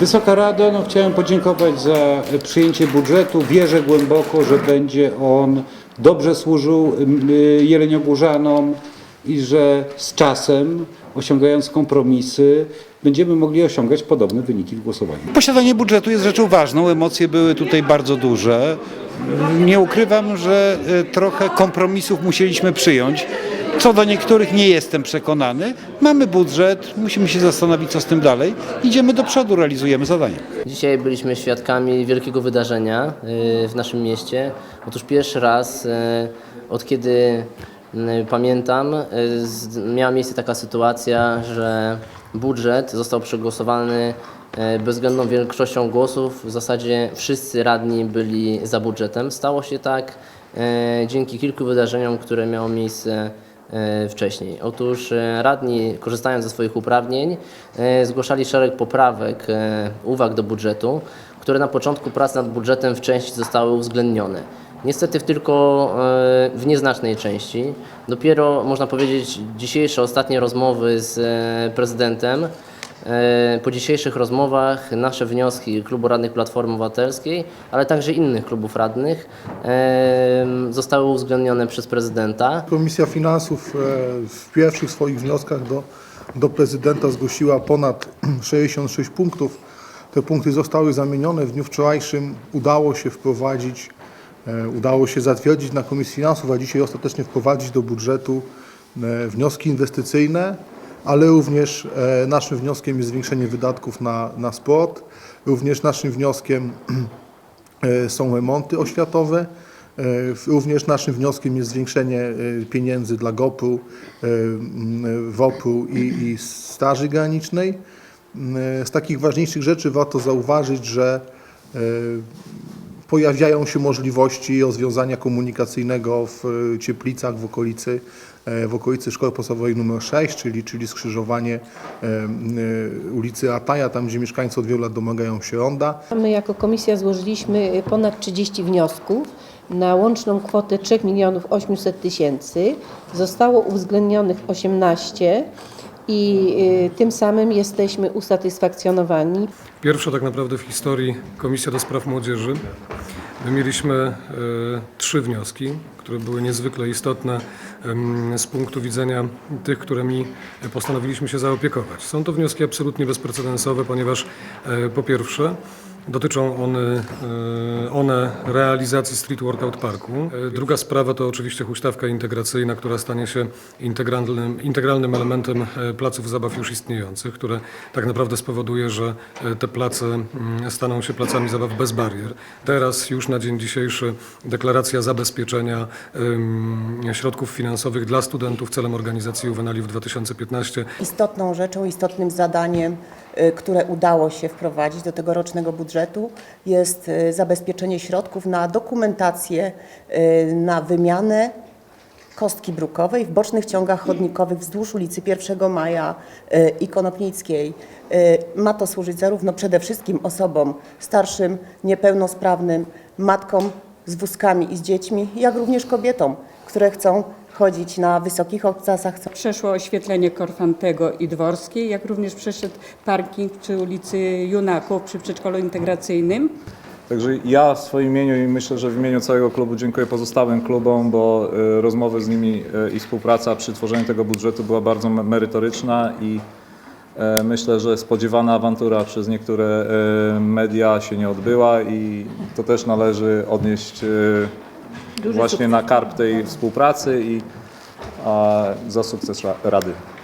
Wysoka Rado, no chciałem podziękować za przyjęcie budżetu. Wierzę głęboko, że będzie on dobrze służył jeleniogórzanom i że z czasem, osiągając kompromisy, będziemy mogli osiągać podobne wyniki w głosowaniu. Posiadanie budżetu jest rzeczą ważną. Emocje były tutaj bardzo duże. Nie ukrywam, że y, trochę kompromisów musieliśmy przyjąć. Co do niektórych nie jestem przekonany. Mamy budżet, musimy się zastanowić, co z tym dalej. Idziemy do przodu, realizujemy zadania. Dzisiaj byliśmy świadkami wielkiego wydarzenia y, w naszym mieście. Otóż pierwszy raz y, od kiedy y, pamiętam miała miejsce taka sytuacja, że budżet został przegłosowany bezwzględną większością głosów. W zasadzie wszyscy radni byli za budżetem. Stało się tak dzięki kilku wydarzeniom, które miało miejsce wcześniej. Otóż e, radni, korzystając ze swoich uprawnień, e, zgłaszali szereg poprawek, e, uwag do budżetu, które na początku prac nad budżetem w części zostały uwzględnione. Niestety w tylko e, w nieznacznej części. Dopiero można powiedzieć dzisiejsze, ostatnie rozmowy z e, prezydentem E, Po dzisiejszych rozmowach nasze wnioski Klubu Radnych Platformy Obywatelskiej, ale także innych klubów radnych e, zostały uwzględnione przez prezydenta. Komisja Finansów e, w pierwszych swoich wnioskach do, do prezydenta zgłosiła ponad 66 punktów. Te punkty zostały zamienione. W dniu wczorajszym udało się wprowadzić, e, udało się zatwierdzić na Komisji Finansów, a dzisiaj ostatecznie wprowadzić do budżetu e, wnioski inwestycyjne, ale również e, naszym wnioskiem jest zwiększenie wydatków na, na sport. Również naszym wnioskiem E, są remonty oświatowe. E, Również naszym wnioskiem jest zwiększenie pieniędzy dla GOPR-u, m, WOPR-u i, i Straży Granicznej. Z takich ważniejszych rzeczy warto zauważyć, że pojawiają się możliwości rozwiązania komunikacyjnego w e, Cieplicach w okolicy, e, w okolicy Szkoły Podstawowej nr 6, czyli, czyli skrzyżowanie e, ulicy Ataja, tam gdzie mieszkańcy od wielu lat domagają się ronda. My jako komisja złożyliśmy ponad 30 wniosków na łączną kwotę 3 milionów 800 tysięcy. Zostało uwzględnionych 18 i y, tym samym jesteśmy usatysfakcjonowani. Pierwsza tak naprawdę w historii Komisja do Spraw Młodzieży. My mieliśmy e, trzy wnioski, które były niezwykle istotne z punktu widzenia tych, którymi postanowiliśmy się zaopiekować. Są to wnioski absolutnie bezprecedensowe, ponieważ e, po pierwsze Dotyczą one, e, one realizacji Street Workout Parku. E, Druga sprawa to oczywiście huśtawka integracyjna, która stanie się integralnym, integralnym elementem e, placów zabaw już istniejących, które tak naprawdę spowoduje, że e, te place mm, staną się placami zabaw bez barier. Teraz już na dzień dzisiejszy deklaracja zabezpieczenia środków finansowych dla studentów celem organizacji Juvenali w 2015 Istotną rzeczą, istotnym zadaniem, y, które udało się wprowadzić do tegorocznego budżetu jest y, zabezpieczenie środków na dokumentację, y, na wymianę kostki brukowej w bocznych ciągach chodnikowych wzdłuż ulicy 1 Maja y, i Konopnickiej. Y, Ma to służyć zarówno przede wszystkim osobom starszym, niepełnosprawnym, matkom z wózkami i z dziećmi, jak również kobietom, które chcą chodzić na wysokich obcasach, Przeszło oświetlenie Korfantego i Dworskiej, jak również przeszedł parking przy ulicy Junaków przy przedszkolu integracyjnym. Także ja w swoim imieniu i myślę, że w imieniu całego klubu dziękuję pozostałym klubom, bo y, rozmowy z nimi y, i współpraca przy tworzeniu tego budżetu była bardzo me- merytoryczna i y, myślę, że spodziewana awantura przez niektóre media się nie odbyła i to też należy odnieść y, właśnie na karp tej współpracy i za sukces ra- Rady.